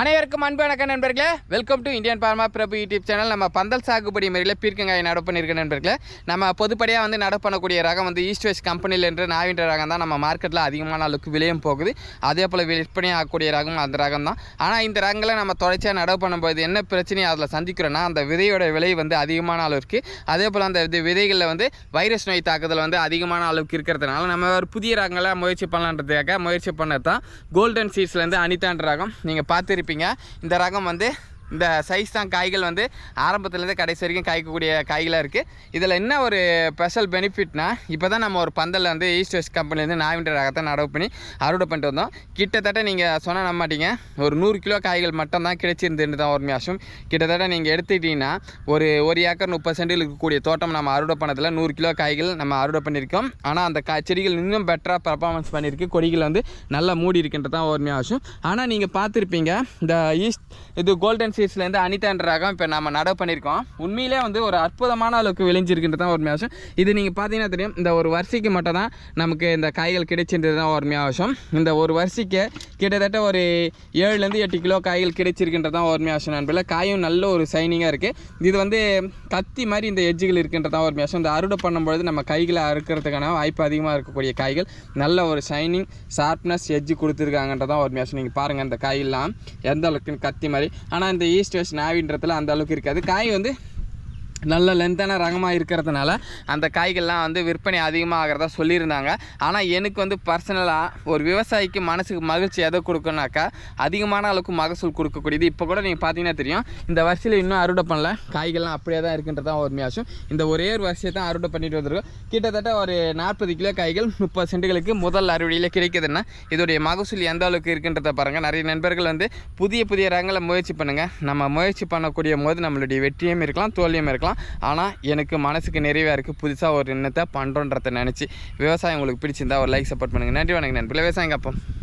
அனைவருக்கும் அன்பு வணக்கம் நண்பர்களே. Welcome to Indian farmer Prabhu YouTube channel நம்ம பந்தல் சாகுபடி முறையில் பீர்க்கங்காய் நடவு பண்ணியிருக்க நண்பர்களே. நம்ம பொதுப்படியாக வந்து நடவு பண்ணக்கூடிய ரகம் வந்து ஈஸ்ட் வெஸ்ட் கம்பெனியில் என்ற நாவின்ற ரகம் தான். நம்ம மார்க்கெட்டில் அதிகமான அளவுக்கு விலையும் போகுது. அதே போல் விற்பனை ஆகக்கூடிய ரகம் அந்த ரகம் தான். ஆனால் இந்த ரகங்களை நம்ம தொடர்ச்சியாக நடவு பண்ணும்போது என்ன பிரச்சனையை அதில் சந்திக்கிறோன்னா அந்த விதையோட விலை வந்து அதிகமான அளவுக்கு. அதே போல் அந்த இது விதைகளில் வந்து வைரஸ் நோய் தாக்குதல் வந்து அதிகமான அளவுக்கு இருக்கிறதுனால நம்ம ஒரு புதிய ரகங்களை முயற்சி பண்ணலான்றதுக்காக முயற்சி பண்ணது தான் கோல்டன் சீட்ஸ்லேருந்து அனிதான்ற ரகம். நீங்கள் பார்த்துருப்பீங்க இந்த ரகம் வந்து இந்த சைஸ் தான் காய்கள் வந்து ஆரம்பத்துலேருந்து கடைசி வரைக்கும் காய்க்கக்கூடிய காய்களாக இருக்குது இதில் என்ன ஒரு ஸ்பெஷல் பெனிஃபிட்னா இப்போ தான் நம்ம ஒரு பந்தலில் வந்து ஈஸ்ட் வெஸ்ட் கம்பெனிலேருந்து நாவின்ற ரகத்தை நடவு பண்ணி அறுவடை பண்ணிட்டு வந்தோம். கிட்டத்தட்ட நீங்கள் சொன்னால் நம்ப மாட்டீங்க. ஒரு நூறு கிலோ காய்கள் மட்டும் தான் கிடைச்சிருந்துன்னு தான் ஒரு மாதம் கிட்டத்தட்ட நீங்கள் எடுத்துக்கிட்டிங்கன்னா ஒரு ஒரு ஏக்கர் முப்பது சென்டில் இருக்கக்கூடிய தோட்டம் நம்ம அறுவடை பண்ணதில் நூறு கிலோ காய்கள் நம்ம அறுவடை பண்ணியிருக்கோம். ஆனால் அந்த கா செடிகள் இன்னும் பெட்டராக பர்ஃபார்மன்ஸ் பண்ணியிருக்கு. கொடிகள் வந்து நல்லா மூடி இருக்கின்றது தான் ஒரு ஆகும் ஆனால் நீங்கள் பார்த்துருப்பீங்க இந்த ஈஸ்ட் இது கோல்டன் சீட்ஸ்லேருந்து அனிதான்ற ரகம் இப்போ நம்ம நடவு பண்ணியிருக்கோம். உண்மையிலே வந்து ஒரு அற்புதமான அளவுக்கு விளைஞ்சிருக்கின்றது தான் ஒரு ஆகும் இது நீங்கள் பார்த்தீங்கன்னா தெரியும் இந்த ஒரு வரிசைக்கு மட்டும் தான் நமக்கு இந்த காய்கள் கிடைச்சின்றது தான் ஒரு ஆகும் இந்த ஒரு வரிசைக்கு கிட்டத்தட்ட ஒரு ஏழுலேருந்து எட்டு கிலோ காய்கள் கிடைச்சிருக்கின்றது தான் ஒரு ஆகும் காயும் நல்ல ஒரு சைனிங்காக இருக்குது இது வந்து கத்தி மாதிரி இந்த எஜ்ஜுகள் இருக்கின்றது தான் ஒரு இந்த அறுவடை பண்ணும்பொழுது நம்ம கைகளை அறுக்கிறதுக்கான வாய்ப்பு அதிகமாக இருக்கக்கூடிய காய்கள் நல்ல ஒரு ஷைனிங் ஷார்ப்னஸ் எஜ்ஜு கொடுத்துருக்காங்கன்றதான் ஒரு மேஷம் நீங்கள் பாருங்கள் இந்த காயெல்லாம் எந்த அளவுக்கு கத்தி மாதிரி. ஆனால் இந்த ஈஸ்ட் வெஸ்ட் நாவின்றதுல அந்த அளவுக்கு இருக்காது. காய் வந்து நல்ல லென்த்தான ரகமாக இருக்கிறதுனால அந்த காய்கள்லாம் வந்து விற்பனை அதிகமாக ஆகிறதா சொல்லியிருந்தாங்க. ஆனால் எனக்கு வந்து பர்சனலாக ஒரு விவசாயிக்கு மனசுக்கு மகிழ்ச்சி எதை கொடுக்குனாக்கா அதிகமான அளவுக்கு மகசூல் கொடுக்கக்கூடியது. இப்போ கூட நீங்கள் பார்த்தீங்கன்னா தெரியும் இந்த வருஷத்தில் இன்னும் அறுவடை பண்ணல. காய்கள்லாம் அப்படியே தான் இருக்குன்றதான் ஒரு மேஷம் இந்த ஒரே ஒரு வருஷத்தை தான் அறுவடை பண்ணிட்டு வந்திருக்கோம். கிட்டத்தட்ட ஒரு நாற்பது கிலோ காய்கள் முப்பது சென்ட்டுகளுக்கு முதல் அறுவடையில் கிடைக்குதுன்னா இதோடைய மகசூல் எந்த அளவுக்கு இருக்குன்றதை பாருங்கள் நிறைய நண்பர்கள் வந்து புதிய புதிய ரகங்களை முயற்சி பண்ணுங்கள் நம்ம முயற்சி பண்ணக்கூடிய போது நம்மளுடைய வெற்றியும் இருக்கலாம் தோல்வியும் இருக்கலாம். ஆனால் எனக்கு மனசுக்கு நிறைவாக இருக்குது புதுசாக ஒரு எண்ணத்தை பண்ணுறோன்றதை நினச்சி விவசாயம் உங்களுக்கு பிடிச்சிருந்தா ஒரு லைக் சப்போர்ட் பண்ணுங்கள் நன்றி வணக்கம் நண்பர்களே. விவசாயம் காப்போம்